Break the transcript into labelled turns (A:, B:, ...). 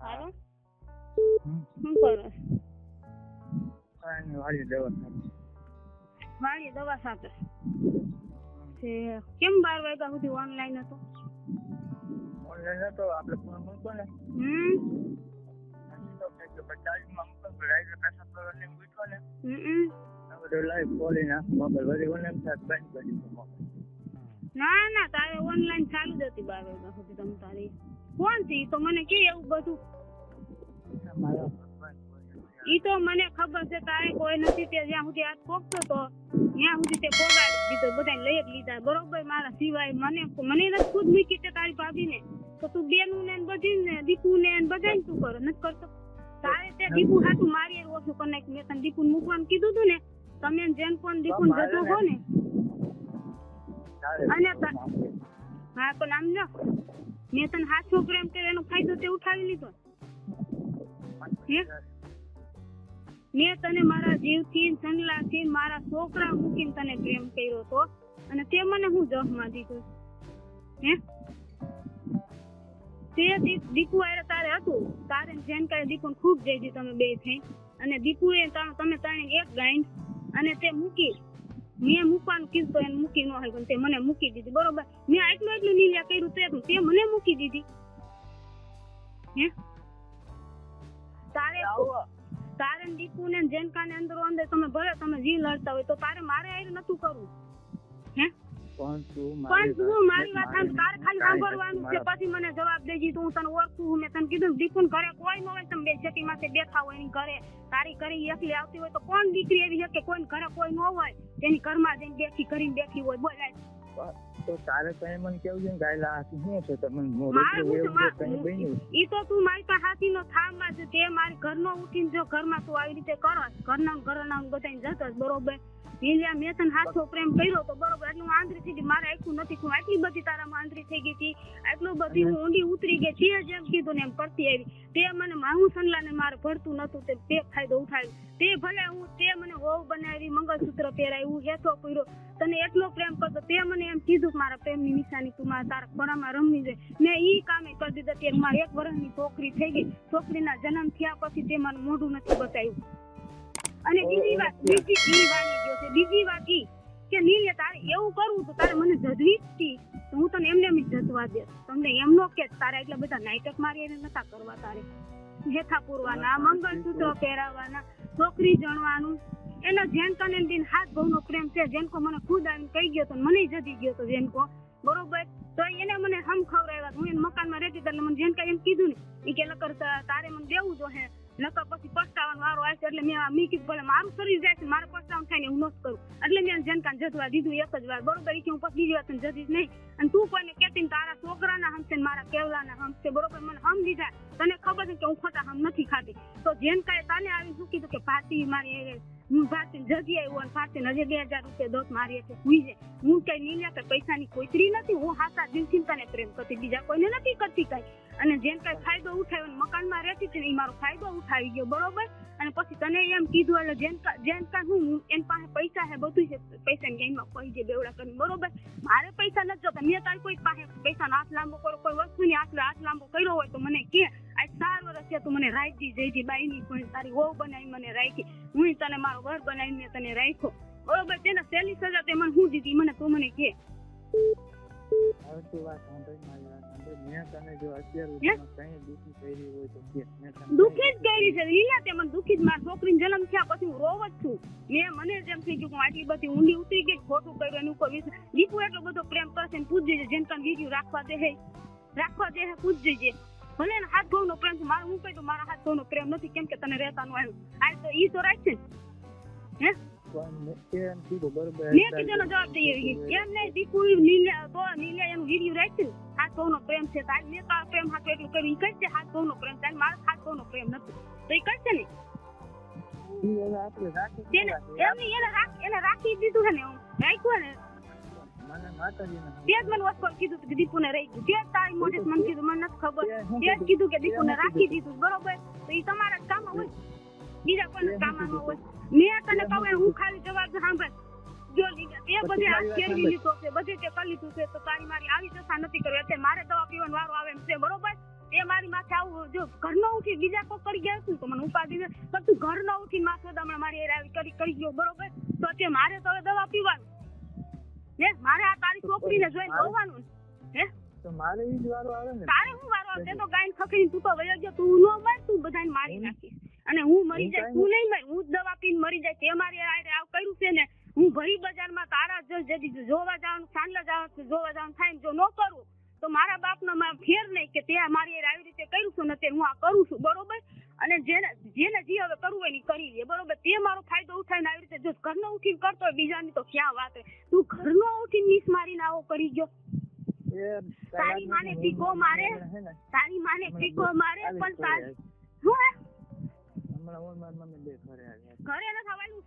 A: હાલો. શું કરો?
B: વાળી દવા ખાધી.
A: વાળી દવા સાથે? કેમ બાર વાગ્યા સુધી ઓનલાઈન હતો?
B: ઓનલાઈન હતો આપણે ફોન મૂકો
A: હમ.
B: ના.
A: ના તારે ઓનલાઈન ચાલુ જ હતી બાર વાગ્યા સુધી તમે તારી. કોણ ઈ તો મને કે એવું બધું. ઈ તો મને ખબર છે તારે કોઈ નથી તે જ્યાં સુધી હાથ પોકતો તો ત્યાં સુધી તે પોગાડી દીધો બધાને લઈ જ લીધા. બરોબર મારા સિવાય મને મને નથી ખુદ મૂકી તે તારી ભાભીને. તો તું બેનું ને બધી ને દીપુ ને બધાને તું કરો? નથી કરતો. તારે તે દીપુ હાટું મારી ઓછું કરી નાખ્યું મેં તને દીપુ મૂકવાનું કીધું તું ને તમે જેમ પણ દીપુ જતો હો ને. અને હા પણ આમ જો મેં તને હાથો પ્રેમ કર્યો એનો ફાયદો તે ઉઠાવી લીધો? મેં તને મારા જીવથી સંગલાથી મારા છોકરા મૂકીને તને પ્રેમ કર્યો તો અને તે મને હું જહમાં દીધું? હે? તે દી- દીપુ હારે તારે હતું. તારે જેન કાંઈ દીપુ ખૂબ જઈ દી તમે બે થઈ. અને દીકુએ તમે તને એક ગાઈન અને તે મૂકી મેં મૂકવાનું કીધું તો એને મૂકી ન હોય તે મને મૂકી દીધી બરોબર? મેં આટલું એટલું નીલ્યા કર્યું તે તે મને મૂકી દીધી. હે? તારે તારે દીપુ ને જેનકા ને અંદર અંદર તમે ભલે તમે જી લડતા હોય તો તારે મારે આયરું નતું કરવું.
B: તું
A: પણ
B: મારી
A: મારી વાત સાંભળ, તારે ખાલી સાંભળવાનું છે પછી મને જવાબ દેજી હું તને ઓળખું મેં તને કીધું ને ઘરે કોઈ ન હોય તમે બે છેટી માથે બેઠા હોય એની ઘરે. તારી કરી એકલી આવતી હોય તો કોણ દીકરી એવી છે કે કોઈ ઘરે કોઈ ન હોય? તેની ઘરમાં જઈને બેઠી કરીને બેઠી હોય બોલાય.
B: તો તારે તો એમ મને કેવું છે ગાયલા આ શું છે? તમને મોં
A: મારે હું છે,
B: છે, કંઈ બન્યું
A: ઈ તો તું મારી પાસે હાથીનો થાળમાં છે તે મારી ઘરનો ઉઠીને જો ઘરમાં તું આવી રીતે કરસ ઘરના ઘરના ને બધાને બરોબર? નીલિયા મેં તને હાથો પ્રેમ કર્યો તો બરોબર એટલું આંતરી થઈ ગઈ મારે આખું નથી હું આટલી બધી તારામાં આંતરી થઈ ગઈ હતી આટલું બધી હું ઊંડી ઉતરી ગઈ છે જેમ કીધું ને એમ કરતી આવી. તે મને માહું સંલાને મારે ભરતું નતું તે તે ફાયદો ઉઠાવ્યો. તે ભલે હું તે મને હોવ બનાવી મંગળસૂત્ર પહેરાવ્યું હેઠો પહેર્યો તને એટલો પ્રેમ કરતો તે મને એમ કીધું કે મારા પ્રેમની નિશાની તું મારા તારા ખોરામાં રમવી જોઈએ. મેં ઈ કામે કરી દીધા ત્યારે મારી એક વર્ષની છોકરી થઈ ગઈ. છોકરીના જન્મ થયા પછી તે મને મોઢું નથી બતાવ્યું. અને બીજી વાત બીજી ઈ વાણી ગયો છે. બીજી વાત ઈ કે નીલે તારે એવું કરવું તો તારે મને જજવી જ તી તો હું તને એમને એમ જજવા દે તમને એમ નો કે તારે એટલા બધા નાટક મારી એને નતા કરવા તારે. હેથા પૂરવાના મંગળસૂત્ર પહેરાવાના છોકરી જણવાનું. એનો જેનકો ને દિન હાથ બહુનો પ્રેમ છે. જેનકો મને ખુદ આવીને કહી ગયો તો મને જતી ગયો તો જેનકો. બરોબર? તો એને મને હમ ખવડાવ્યા. હું એને મકાનમાં રહેતી એટલે મને જેનકા એમ કીધું ને એ કે નકર તારે મને દેવું જો હે. નકર પછી પસ્તાવાનો વારો આવશે એટલે મેં મી કીધું, ભલે મારું શરીર જાય છે, મારે પસ્તાવ થાય ને હું નથી કરું. એટલે મેં જેનકાને જતવા દીધું એક જ વાર. બરોબર? એ કે હું પછી બીજી વાર તને જતીશ નહીં. અને તું કોઈને કહેતી ને તારા છોકરાના હમશે ને મારા કેવલાના હમશે બરોબર? મને હમ દીધા. તને ખબર છે કે હું ખોટા હમ નથી ખાતી. તો જેન કાંઈ તને આવી શું કીધું કે, ભાતી મારી હું ભાતી જગ્યાએ અને ભાતી હજી બે હજાર રૂપિયા દોત મારી છે હુઈ જાય હું કઈ નીલ્યા કે પૈસાની કોઈતરી નથી, હું હાસા દિલથી તને પ્રેમ કરતી. બીજા કોઈને નથી કરતી કઈ. અને જેમ કઈ ફાયદો ઉઠાવ્યો મકાનમાં રહેતી હતી ને એ મારો ફાયદો ઉઠાવી ગયો, બરોબર? અને પછી તને એમ કીધું એટલે જેન કા જેન કા હું હું એની પાસે પૈસા છે બધું છે, પૈસાની ગેમમાં કોઈ જે બેવડા કરીને, બરોબર? મારે પૈસા નથી જોતા. મેં તારી કોઈ પાસે પૈસાનો હાથ લાંબો કરો કોઈ વસ્તુની હાથ હાથ લાંબો કર્યો હોય તો મને કે. ચાર વર્ષ થયા તું મને રાખી જઈતી બાઈની કોઈ તારી વહુ બનાવી મને રાખી હું તને મારો વર બનાવીને તને રાખ્યો બરોબર તેના સહેલી સજા તે મને હું દીધી મને તું મને કે.
B: તને જો દુઃખી તને
A: જ કરી છે. લીલા તે મને દુઃખી જ મારા છોકરીનો જન્મ થયા પછી હું રોવ જ છું. મેં મને જેમ થઈ ગયું કે આટલી બધી ઊંડી ઉતરી ગઈ ખોટું કર્યું એની ઉપર એટલો બધો પ્રેમ કરશે ને પૂછજે જેને વીડિયો રાખવા દે રાખવા દે હે પૂછજે જે ભલે ને હાથ ભાવનો પ્રેમ છે. મારે હું કહી દઉં મારા હાથ નો પ્રેમ નથી. કેમ કે તને રહેતા નું આવ્યું. આ તો ઈ તો રાખશે ને હે?
B: એમ કીધું બરોબર
A: મેં જવાબ દઈ આવી એમ નહીં? દીપુ નીલ્યા તો નીલ્યા એનું વીડિયો રાખ્યું. હાથ ભાવનો પ્રેમ છે. તારી મેં તારો પ્રેમ હાથ એટલું કર્યું. ઈ કરશે હાથ ભાવનો પ્રેમ. તાર મારો હાથ ભાવનો પ્રેમ નથી. તો ઈ કરશે ને? એને રાખી દીધું છે. ને? હું રાખ્યું ને?
B: મને માતાજીને
A: તે જ મને વસ્તુ કીધું કે દીપુને રહી ગયું તે જ તારી મોઢે મને કીધું મને નથી ખબર.
B: તે
A: જ કીધું. કે દીપુને રાખી દીધું બરોબર? તો એ તમારા કામ હોય. બીજા કોઈ કામ ન હોય. મેં તને કહું હું ખાલી જવાબ સાંભળ. જો તે બધે હાથ ફેરવી લીધો છે બધે તે કરી લીધું છે તો તારી મારી આવી દશા નથી કરવી. અત્યારે મારે દવા પીવાનો વારો આવે એમ છે બરોબર? એ મારી માથે આવું જો ઘરનો ઉઠી બીજા કોઈ કરી ગયા હતું તો મને ઉપાડી દે પણ તું ઘરનો ઉઠી માથે દમણ મારી આવી કરી કરી ગયો બરોબર? તો અત્યારે મારે તો દવા પીવાનું. હે? મારે આ તારી છોકરીને જોઈને જોવાનું હે?
B: તો મારે ઈ જ વારો આવે ને.
A: તારે હું વારો આવે? તો ગાયન ખકડીને તું તો વયો ગયો. તું નો મર તું બધાને મારી નાખીશ. અને હું મરી જાય તું નહીં મર હું જ દવા પીને મરી જાય. તે મારી હારે આવ કર્યું છે ને હું ભરી બજારમાં તારા જ જદી જોવા જવાનું સાંજલા જવાનું જોવા જવાનું થાય જો ન કરું તો મારા બાપનો ફેર નહીં કે તે મારી આવી રીતે કર્યું છું ને તે હું આ કરું છું. બરોબર? અને જેને જેને જે હવે કરવું હોય કરી લે બરોબર? તે મારો ફાયદો ઉઠાવીને આવી રીતે. જો ઘરનો ઉઠીને કરતો હોય બીજાની તો ક્યાં વાત તું ઘરનો ઉઠીને મિસ મારીને આવો કરી ગયો. તારી માને પીકો મારે? તારી માને
B: પીકો
A: મારે પણ તાર
B: ઘરે આવ્યા
A: ઘરે ન થવાયું